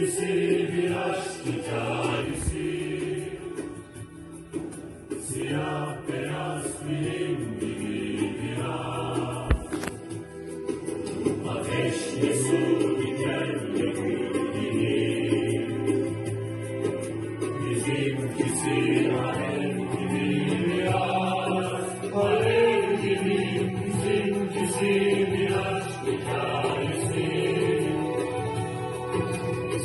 Bizimkisi bir aşk hikayesi. Siyah beyaz film gibi biraz. Ateşli su dikenli gül gibi Bizimkisi alev gibi biraz. Alev gibi bizimkisi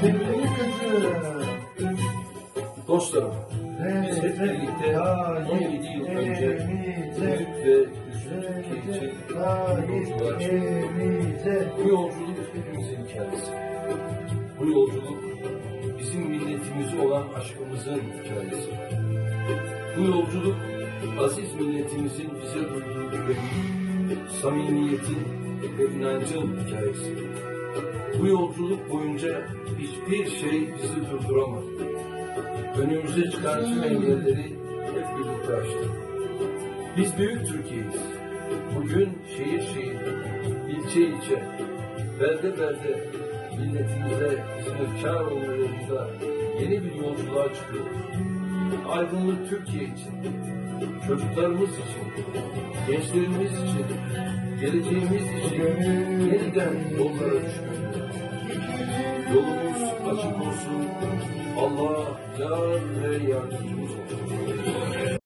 Sevgili kızım. Dostlarım, biz hep birlikte hayır, 17 yıl önce büyük ve Türkiye için yolculuğa çıktık. Bu yolculuk hepimizin hikayesi. Bu yolculuk bizim milletimize olan aşkımızın hikayesi. Bu yolculuk aziz milletimizin bize duyduğu güvenin, samimiyetin ve inancın hikayesi. Bu yolculuk boyunca hiçbir şey bizi durduramaz. Önümüze çıkan tüm engelleri hep birlikte aştık. Biz büyük Türkiye'yiz. Bugün şehir şehir, ilçe ilçe, belde belde milletimize hizmetkar olma yolunda yeni bir yolculuğa çıkıyoruz. Aydınlık Türkiye için, çocuklarımız için, gençlerimiz için, geleceğimiz için yeniden yollara düşmeliyiz. Yolumuz açık olsun. Allah yar ve yardımcımız olsun.